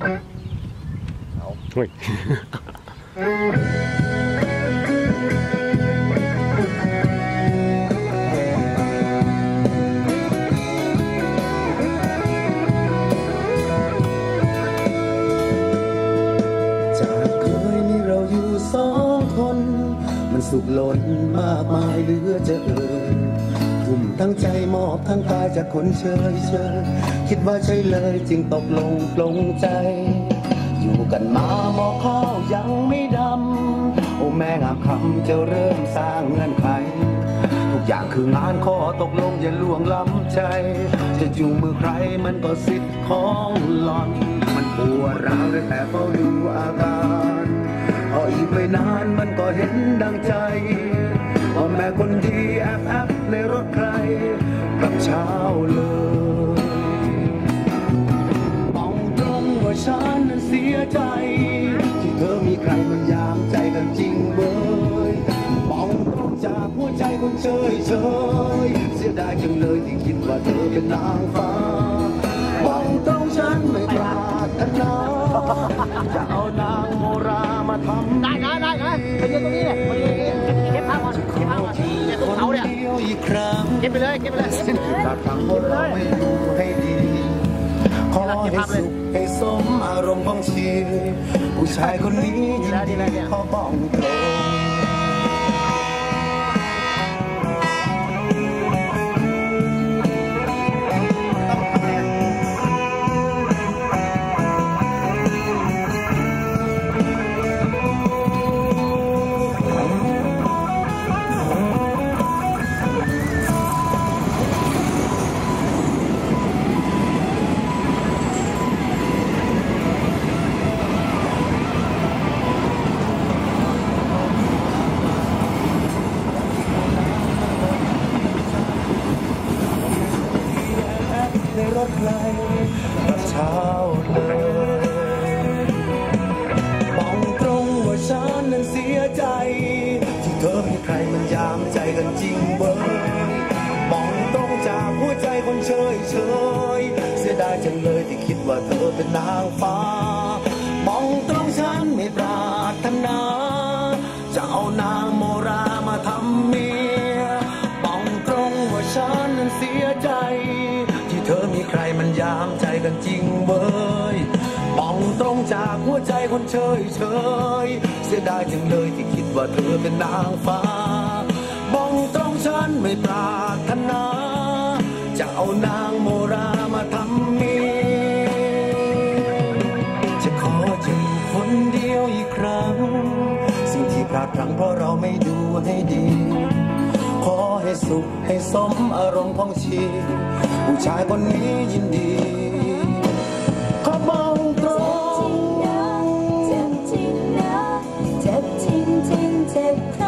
เฮ้ยจากเคยมีเราอยู่สองคน มันสุขล้นมากมายเหลือจะเอ่ย ทุ่มทั้งใจมอบทั้งกายจากคนเชยเชยคิดว่าใช่เลยจึงตกลงปลงใจ อยู่กันมาหมอข้าวยังไม่ดำ โอ้แม่งามคำจะเริ่มสร้างเงื่อนไข ทุกอย่างคืองานข้อตกลงอย่าล่วงล้ำใจ จะจูงมือใครมันก็สิทธิ์ของหลอน มันปวดร้าวได้แต่เฝ้าดูอาการพออีกไม่นานมันก็เห็นดังใจ กับเช้าเลยมองตรงว่าฉันนั้นเสียใจ ที่เธอมีใครมันยามใจกันจริงเบยมองตรงจากหัวใจคนเฉยเฉยเสียดายจังเลยที่คิดว่าเธอเป็นนางฟ้ามองตรงฉันไม่ปรารถนาจะเอานางโมรามาทำได้ได้ได้ได้ไปยืนตรงนี้เลยไปยืนตรงนี้เก็บผ้าก่อนเก็บผ้าก่อนเนี่ยตรงเขาเนี่ยเดียวอีกครั้งเก็บ ไปเลยเก็บไปเลยถ้าทำคนเราไม่ดูให้ดีขอให้สุขให้สมอารมณ์ของชีวิตผู้ชายคนนี้ยินดีขอบ้องตรง รถใครกับเช้าเลยบอกตรงว่าฉันนั้นเสียใจ ที่เธอมีใครมันยามใจกันจริงเบยบอกตรงจากหัวใจคนเฉยเฉยเสียดายจังเลยที่คิดว่าเธอเป็นนางฟ้าบอกตรงฉันไม่ปรารถนา จะเอานางโมรามาทำเมียบอกตรงว่าฉันนั้นเสียใจามใจกันจริงเว้ยมองตรงจากหัวใจคนเฉยเฉยเสียดายจังเลยที่คิดว่าเธอเป็นนางฟ้ามองตรงฉันไม่ปรารถนา จะเอานางโมรามาทำมีจะขออยู่คนเดียวอีกครั้ง สิ่งที่พลาดพลั้งเพราะเราไม่ดูให้ดีขอให้สุขให้สมอารมณ์ของชี ผู้ชายคนนี้ยินดี เ